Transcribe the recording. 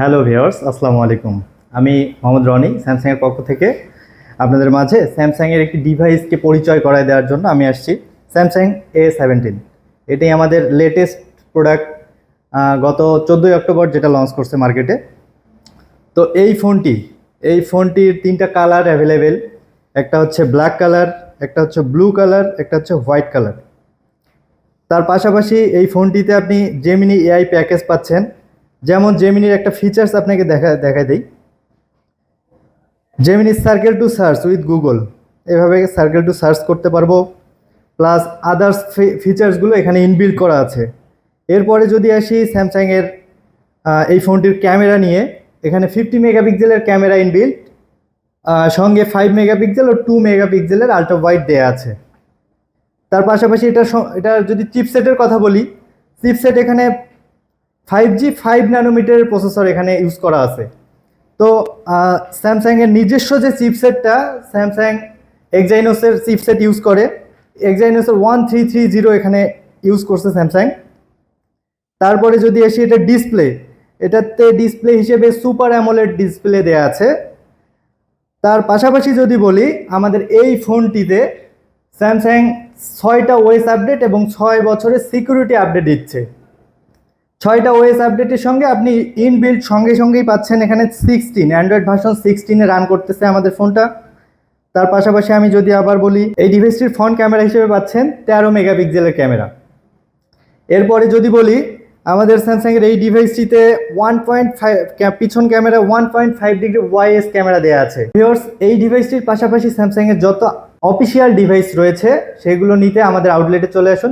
Hello viewers আসসালামু আলাইকুম। আমি মোহাম্মদ রনি স্যামসাংয়ের পক্ষ থেকে আপনাদের মাঝে স্যামসাংয়ের একটি ডিভাইসকে পরিচয় করায় দেওয়ার জন্য আমি আসছি স্যামসাং এ সেভেন্টিন এটাই আমাদের লেটেস্ট প্রোডাক্ট গত চোদ্দোই অক্টোবর যেটা লঞ্চ করছে মার্কেটে তো এই ফোনটি, এই ফোনটির তিনটা কালার অ্যাভেলেবেল একটা হচ্ছে ব্ল্যাক কালার একটা হচ্ছে ব্লু কালার একটা হচ্ছে হোয়াইট কালার তার পাশাপাশি এই ফোনটিতে আপনি জেমিনি এআই প্যাকেজ পাচ্ছেন। যেমন জেমিনির একটা ফিচার্স আপনাকে দেখা দেখা দিই। Gemini circle to search with Google এভাবে সার্কেল টু সার্চ করতে পারব। প্লাস আদার্স ফিচার্সগুলো এখানে ইনবিল্ড করা আছে। এরপরে যদি আসি স্যামসাংয়ের এই ফোনটির ক্যামেরা নিয়ে, এখানে ফিফটি মেগাপিক্সেলের ক্যামেরা ইনবিল্ড সঙ্গে ফাইভ মেগাপিক্সেল ও টু মেগাপিক্সেলের আল্ট্রা ওয়াইড দেয়া আছে। তার পাশাপাশি এটা এটা যদি চিপসেটের কথা বলি চিপসেট এখানে ফাইভ জি ফাইভ ন্যানোমিটারের প্রসেসর এখানে ইউজ করা আছে। তো স্যামসাংয়ের নিজস্ব যে চিপসেটটা স্যামসাং এক্সাইনোসের চিপসেট ইউজ করে এক্সাইনোসের ওয়ান থ্রি থ্রি জিরো এখানে ইউজ করছে স্যামসাং তারপরে যদি আসি এটা ডিসপ্লে এটাতে ডিসপ্লে হিসেবে সুপার অ্যামোলেড ডিসপ্লে দেয়া আছে। তার পাশাপাশি যদি বলি, আমাদের এই ফোনটিতে স্যামসাং ছয়টা ওয়েস আপডেট এবং ছয় বছরের সিকিউরিটি আপডেট দিচ্ছে। ছয়টা ওয়েস আপডেটের সঙ্গে আপনি ইনবিল্ড সঙ্গে সঙ্গেই পাচ্ছেন এখানে সিক্সটিন অ্যান্ড্রয়েড ভার্সন সিক্সটিনে রান করতেছে আমাদের ফোনটা তার পাশাপাশি আমি যদি আবার বলি, এই ডিভাইসটির ফ্রন্ট ক্যামেরা হিসেবে পাচ্ছেন তেরো মেগাপিক্সেলের ক্যামেরা এরপরে যদি বলি, আমাদের স্যামসাংয়ের এই ডিভাইসটিতে ওয়ান পয়েন্ট ফাইভ পিছন camera one point five degree ওয়াইএস camera দেওয়া আছে। ভিউয়ার্স এই ডিভাইসটির পাশাপাশি স্যামসাংয়ের যত অফিসিয়াল ডিভাইস রয়েছে, সেগুলো নিতে আমাদের আউটলেটে চলে আসুন।